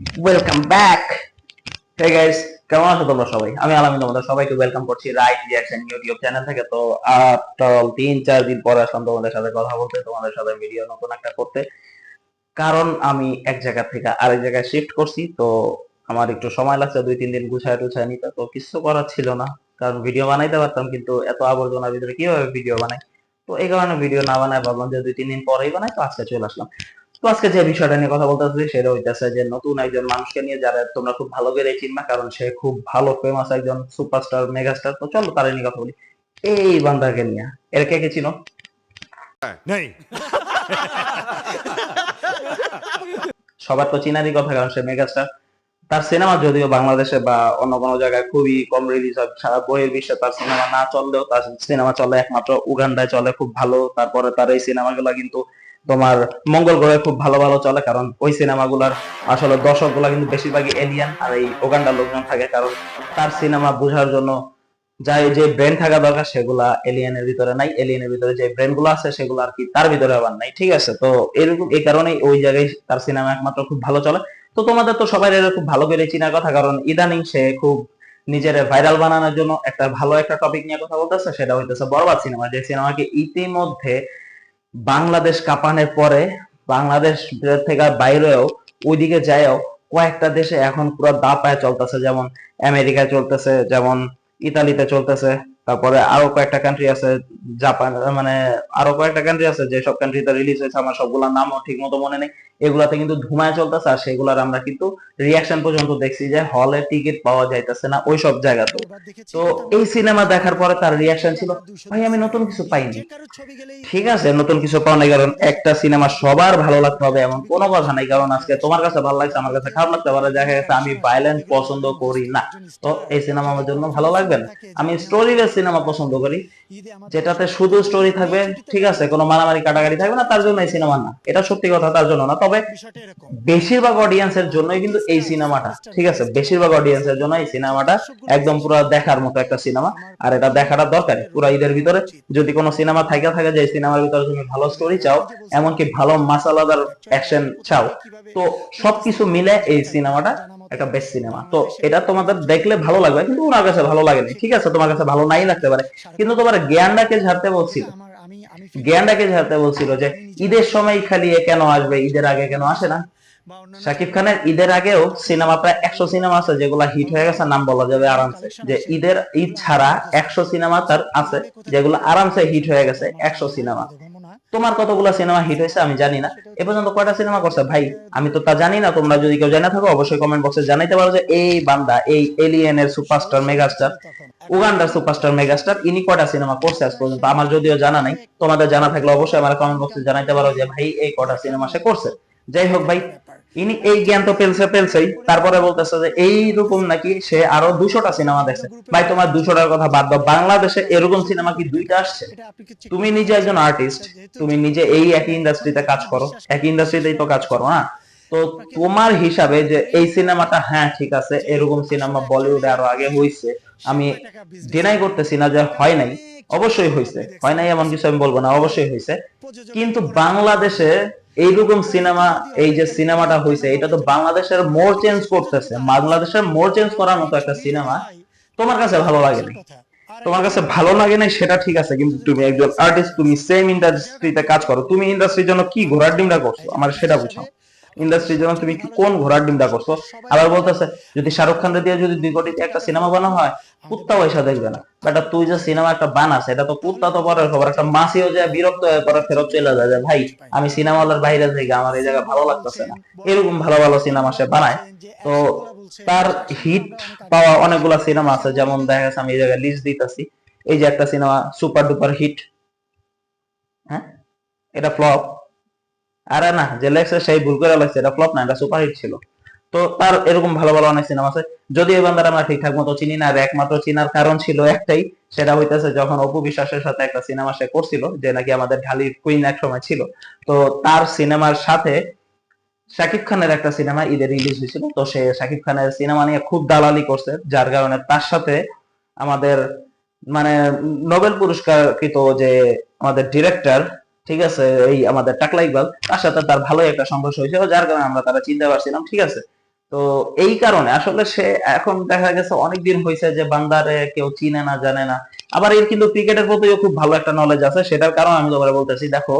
Welcome back guys কেমন আছো তোমরা সবাই? আমি আলামিন তোমাদের সবাইকে ওয়েলকাম করছি রাইট রিয়াকশন ইউটিউব চ্যানেল থেকে। তো তিন, চার দিন পরে আসলাম তোমাদের সাথে কথা বলতে, তোমাদের সাথে ভিডিও নতুন একটা করতে। কারণ আমি এক জায়গা থেকে আরেক জায়গায় শিফট করছি, তো আমার একটু সময় লাগছে, দুই, তিন দিন গুছায় টুছায় নিতে, তো কিছু করার ছিল না। কারণ ভিডিও বানাইতে পারতাম, কিন্তু এত আবর্জনার ভিতরে কীভাবে ভিডিও বানাই? তো এই কারণে ভিডিও না বানায় ভাবলাম যে দুই, তিন দিন পরেই বানাই, তো আজকে চলে আসলাম। তো আজকে যে বিষয়টা নিয়ে কথা বলতে চাচ্ছি সেটা হইতেছে যে নতুন একজন মানুষকে নিয়ে যারা তোমরা খুব ভালো করে চিনবা কারণ সে খুব ভালো ফেমাস একজন সুপারস্টার মেগাস্টার তো চলো তার নিয়ে কথা বলি। এই বান্দাকে নিয়ে। এর কে কে চিনো? नहीं সবার তো চিনারই কথা কারণ সে মেগাস্টার তার সিনেমা যদিও বাংলাদেশে বা অন্য কোনো জায়গায় খুবই কম রিলিজ হয় সারা বইয়ের বিশ্বে তার সিনেমা না চললেও তার সিনেমা চলে একমাত্র উগান্ডায় চলে খুব ভালো। তারপরে তার এই সিনেমাগুলো কিন্তু তোমার মঙ্গল গ্রহে খুব ভালো ভালো চলে, কারণ ওই সিনেমাগুলার আসলে দর্শকগুলা কিন্তু বেশিরভাগই এলিয়ান আর এই ওগান্ডার লোকজন থাকে, কারণ তার সিনেমা বোঝার জন্য যাই যে ব্রেন থাকা দরকার, সেগুলা এলিয়েনের ভিতরে নাই এলিয়েনের ভিতরে যে ব্রেনগুলো আছে, সেগুলো আর কি তার ভিতরে আবার নাই, ঠিক আছে? তো এরকম, এই কারণেই ওই জায়গায় তার সিনেমা একমাত্র খুব ভালো চলে। তো তোমাদের তো সবাই এর খুব ভালো করে চিনার কথা, কারণ ইদানিং সে খুব নিজের ভাইরাল বানানোর জন্য একটা ভালো একটা টপিক নিয়ে কথা বলতেছে, সেটা হইতেছে বরবাদ সিনেমা, যে সিনেমাকে ইতিমধ্যে বাংলাদেশ কাঁপানের পরে বাংলাদেশ থেকে বাইরেও ওইদিকে যায়ও কয়েকটা দেশে এখন পুরো দাপায় চলতেছে, যেমন আমেরিকায় চলতেছে, যেমন ইতালিতে চলতেছে। তারপরে আরও কয়েকটা কান্ট্রি আছে জাপান মানে আরও কয়েকটা কান্ট্রি আছে যে সব কান্ট্রিতে রিলিজ হয়েছে, আমার সবগুলোর নামও ঠিক মতো মনে নেই। এগুলাতে কিন্তু ধুমায় চলতেছে আর সেগুলার আমরা কিন্তু রিয়াকশন পর্যন্ত দেখছি যে হলে টিকিট পাওয়া যাইতেছে না ওই সব জায়গাতে। তো এই সিনেমা দেখার পরে তার রিয়াকশন ছিল, ভাই, আমি নতুন কিছু পাইনি। ঠিক আছে, নতুন কিছু পাও নাই কারণ একটা সিনেমা সবার ভালো লাগতে হবে এমন কোনো কথা নাই, কারণ আজকে তোমার কাছে ভালো লাগছে, আমার কাছে খারাপ লাগতে পারে দেখা গেছে আমি ভাইলেন্ট পছন্দ করি না। তো এই সিনেমা আমার জন্য ভালো লাগবে না। আমি স্টোরি সিনেমা পছন্দ করি। যেটাতে শুধু স্টোরি থাকবে ঠিক আছে কোনো মারামারি কাটাকাটি থাকবে না তার জন্য এই সিনেমা না। এটা সত্যি কথা তার জন্য না। তবে বেশিরভাগ অডিয়েন্সের জন্যই কিন্তু এই সিনেমাটা ঠিক আছে? বেশিরভাগ অডিয়েন্সের জন্য এই সিনেমাটা একদম পুরো দেখার মতো একটা সিনেমা আর এটা দেখাটা দরকারি পুরো ঈদের ভিতরে। যদি কোনো সিনেমা থাকে থাকে যে সিনেমার ভিতরে তুমি ভালো স্টোরি চাও এমনকি ভালো মাসালাদার অ্যাকশন চাও তো সবকিছু মিলে এই সিনেমাটা একটা বেস্ট সিনেমা তো এটা তোমাদের দেখলে ভালো লাগবে কিন্তু ওনার কাছে ভালো লাগেনি ঠিক আছে তোমার কাছে ভালো নাই লাগতে পারে। কিন্তু তোমার জ্ঞানটাকে ঝাড়তে বলছিল। জ্ঞানটাকে ঝাড়তে বলছিল যে ঈদের সময় খালি কেন আসবে ঈদের আগে কেন আসে না? শাকিব খানের ঈদের আগেও সিনেমা প্রায় একশো সিনেমা আছে যেগুলা হিট হয়ে গেছে নাম বলা যাবে আরামসে। যে ঈদের ঈদ ছাড়া একশো সিনেমা তার আছে যেগুলো আরামসে হিট হয়ে গেছে একশো সিনেমা তোমার কতগুলো সিনেমা হিট হয়েছে আমি জানি না। এ পর্যন্ত কয়টা সিনেমা করছে? ভাই আমি তো তা জানি না তোমরা যদি কেউ জানা থাকো অবশ্যই কমেন্ট বক্সে জানাইতে পারো যে এই বান্দা এই এলিয়েনের সুপারস্টার মেগাস্টার উগান্ডার সুপারস্টার মেগাস্টার ইনি কয়টা সিনেমা করছে আজ পর্যন্ত? আমার যদিও জানা নাই তোমাদের জানা থাকলে অবশ্যই আমার কমেন্ট বক্সে জানাইতে পারো যে ভাই এই কয়টা সিনেমা সে করছে? যাই হোক ভাই ইনি এই জ্ঞান তো পেলছে পেলছেই। তারপরে বলতেছে যে এইরকম নাকি সে আরও দুশোটা সিনেমা দেখছে। ভাই তোমার দুশোটার কথা বাদ দাও। বাংলাদেশে এরকম সিনেমা কি দুইটা আসছে? তুমি নিজে একজন আর্টিস্ট তুমি নিজে এই একই ইন্ডাস্ট্রিতে কাজ করো। একই ইন্ডাস্ট্রিতেই তো কাজ করো না? তো তোমার হিসাবে যে এই সিনেমাটা হ্যাঁ ঠিক আছে এরকম সিনেমা বলিউডে আরও আগে হইছে। আমি ডিনাই করতেছি না যে হয় নাই। অবশ্যই হয়েছে হয় নাই এমন কিছু আমি বলব না অবশ্যই হয়েছে কিন্তু বাংলাদেশে এইরকম সিনেমা, এই যে সিনেমাটা হয়েছে এটা তো বাংলাদেশের মোর চেঞ্জ করতেছে। বাংলাদেশের মোর চেঞ্জ করার মতো একটা সিনেমা তোমার কাছে ভালো লাগে না? তোমার কাছে ভালো লাগে না সেটা ঠিক আছে, কিন্তু তুমি একজন আর্টিস্ট তুমি সেম ইন্ডাস্ট্রিতে কাজ করো। তুমি ইন্ডাস্ট্রির জন্য কি ঘোরার ডিমটা করছ? আমার সেটা বুঝাও। ইন্ডাস্ট্রির জন্য তুমি কোন ঘোড়ার ডিমটা করছ আবার বলতেছে, যদি শাহরুখ খান দিয়ে যদি দুই কোটিতে একটা সিনেমা বানানো হয়, কুত্তা পয়সা দেখবে না। বেটা, তুই যে সিনেমা একটা বানাস, এটা তো কুত্তা তো পরের খবর। একটা মাসিও যায় বিরক্ত হয়ে পরে ফেরত চলে যায় ভাই, আমি সিনেমা হলের বাইরে থেকে আমার এই জায়গা ভালো লাগতেছে না। এরকম ভালো ভালো সিনেমা সে বানায়। তো তার হিট পাওয়া অনেকগুলা সিনেমা আছে। যেমন দেখা গেছে, আমি এই জায়গায় লিস্ট দিতেছি। এই যে একটা সিনেমা সুপার ডুপার হিট হ্যাঁ? এটা ফ্লপ আরে না, যে লেগছে সেই ভুল করে লাগছে এটা ফ্লপ না, এটা সুপার হিট ছিল। তো তার এরকম ভালো ভালো অনেক সিনেমা আছে। যদি এই বান্দার আমরা ঠিকঠাক মতো চিনি না, আর একমাত্র চিনার কারণ ছিল একটাই, সেটা হইতেছে যখন অপু বিশ্বাসের সাথে একটা সিনেমা সে করছিল, যে নাকি আমাদের ঢালি কুইন এক সময় ছিল। তো তার সিনেমার সাথে শাকিব খানের একটা সিনেমা ঈদে রিলিজ হয়েছিল। তো সে শাকিব খানের সিনেমা নিয়ে খুব দালালি করছে, যার কারণে তার সাথে আমাদের মানে নোবেল পুরস্কারকৃত যে আমাদের ডিরেক্টর ঠিক আছে, এই আমাদের টাকলা ইকবাল, তার সাথে তার ভালো একটা সংঘর্ষ হয়েছিল যার কারণে আমরা তারা চিনতে পারছিলাম, ঠিক আছে? তো এই কারণে আসলে সে এখন দেখা গেছে অনেকদিন হয়েছে যে বান্দারে কেউ চিনে না, জানে না। আবার এর কিন্তু ক্রিকেটের প্রতিও খুব ভালো একটা নলেজ আছে, সেটার কারণ আমি তোমার বলতেছি, দেখো,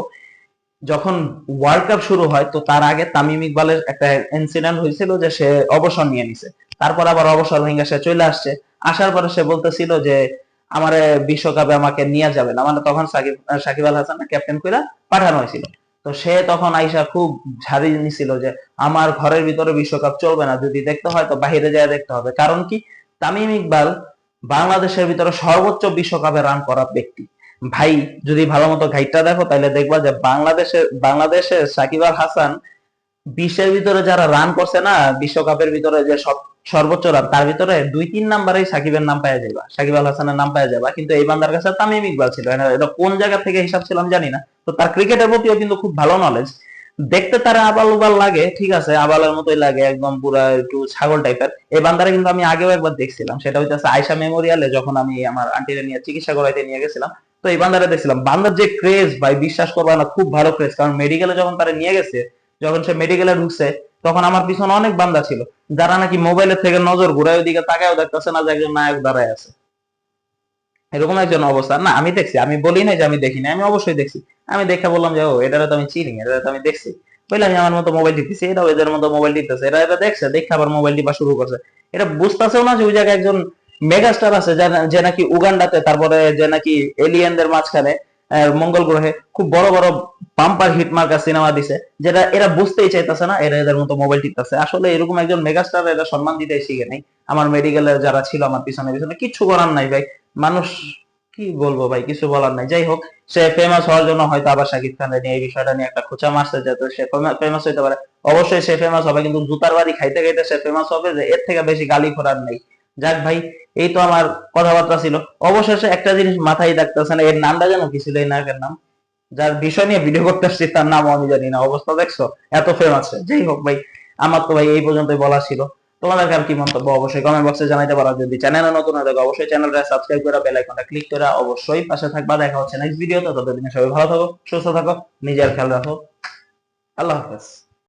যখন ওয়ার্ল্ড কাপ শুরু হয়, তো তার আগে তামিম ইকবালের একটা ইনসিডেন্ট হয়েছিল যে সে অবসর নিয়ে নিছে। তারপর আবার অবসর ভেঙে সে চলে আসছে। আসার পরে সে বলতেছিল যে আমার বিশ্বকাপে আমাকে নিয়ে যাবেন আমার তখন সাকিব সাকিব আল হাসান ক্যাপ্টেন কইরা পাঠানো হয়েছিল। তো সে তখন আইসা খুব ঝাড়ি নিছিল যে, আমার ঘরের ভিতরে বিশ্বকাপ চলবে না। যদি দেখতে হয় তো বাইরে যায় দেখতে হবে। কারণ কি? তামিম ইকবাল বাংলাদেশের ভিতরে সর্বোচ্চ বিশ্বকাপে রান করা ব্যক্তি। ভাই, যদি ভালো মতো ঘাইটটা দেখো তাহলে দেখবা যে বাংলাদেশের বাংলাদেশের সাকিব আল হাসান বিশের ভিতরে যারা রান করছে না, বিশ্বকাপের ভিতরে যে সব, সর্বোচ্চ রান তার ভিতরে দুই, তিন নাম্বারেই সাকিবের নাম পাওয়া যাবা সাকিব আল হাসানের নাম পাওয়া যাবা কিন্তু এই বান্দার কাছে তামিম ইকবাল ছিল। এটা- এটা কোন জায়গা থেকে হিসাব ছিল আমি জানি না। তো তার ক্রিকেটের প্রতিও কিন্তু খুব ভালো নলেজ দেখতে তারা আবাল উবাল লাগে, ঠিক আছে, আবালের মতোই লাগে, একদম পুরা একটু ছাগল টাইপের এই বান্দারে কিন্তু আমি আগেও একবার দেখছিলাম। সেটা হচ্ছে আয়সা মেমোরিয়ালে যখন আমি আমার আন্টিরে নিয়ে চিকিৎসা করাইতে নিয়ে গেছিলাম, তো এই বান্দারে দেখছিলাম। বান্দার যে ক্রেজ ভাই, বিশ্বাস করবা না, খুব ভালো ক্রেজ কারণ মেডিকেলে যখন তারা নিয়ে গেছে যখন সে মেডিকেলে ঢুকছে, তখন আমার পিছনে অনেক বান্দা ছিল, যারা নাকি মোবাইলের থেকে নজর ঘুরে ওইদিকে তাকায়ও দেখতেছে না যে একজন নায়ক দাঁড়ায় আছে। এরকম একজন অবস্থা। না, আমি দেখছি, আমি বলি নাই যে আমি দেখিনি আমি অবশ্যই দেখছি। আমি দেখে বললাম যে, ও এটা তো আমি চিনি এটা তো আমি দেখছি। বললাম আমি আমার মতো মোবাইল দিতেছি এটাও এদের মতো মোবাইল দিতেছে, এরা এটা দেখছে, দেখে আবার মোবাইল টিপা শুরু করছে। এটা বুঝতেছেও না যে ওই জায়গায় একজন মেগাস্টার আছে যে নাকি উগান্ডাতে, তারপরে যে নাকি এলিয়েনদের মাঝখানে মঙ্গল গ্রহে খুব বড় বড় পাম্পার হিট মার্কা সিনেমা দিছে, যেটা এরা বুঝতেই চাইতেছে না, এরা এদের মতো মোবাইল টিপতেছে। আসলে এরকম একজন মেগাস্টার এরা সম্মান দিতে শিখে নেই। আমার মেডিকেলের যারা ছিল আমার পিছনে পিছনে, কিচ্ছু করার নাই ভাই। মানুষ কি বলব ভাই, কিছু বলার নাই। যাই হোক, সে ফেমাস হওয়ার জন্য হয়তো আবার শাকিব খান নিয়ে এই বিষয়টা নিয়ে একটা খোঁচা মারছে, যাতে সে ফেমাস হইতে পারে। অবশ্যই সে ফেমাস হবে, কিন্তু জুতার বাড়ি খাইতে খাইতে সে ফেমাস হবে যে এর থেকে বেশি গালি করার নেই। যাক ভাই, এই তো আমার কথাবার্তা ছিল। অবশেষে একটা জিনিস মাথায় রাখতেছে না, এর নামটা যেন কি ছিল এই নায়কের নাম? যার বিষয় নিয়ে ভিডিও করতে আসছি তার নাম আমি জানি না, অবস্থা দেখছ? এত ফেমাস যাই হোক ভাই, আমার তো ভাই এই পর্যন্তই বলা ছিল। তোমাদের আর কি মন্তব্য? অবশ্যই কমেন্ট বক্সে জানাইতে পারো। যদি চ্যানেলে নতুন হয়ে থাকো, অবশ্যই চ্যানেলটা সাবস্ক্রাইব করে বেল আইকনটা ক্লিক করে অবশ্যই পাশে থাকবা। দেখা হচ্ছে নেক্সট ভিডিওতে ততদিন সবাই ভালো থাকো, সুস্থ থাকো, নিজের খেয়াল রাখো। আল্লাহ হাফেজ।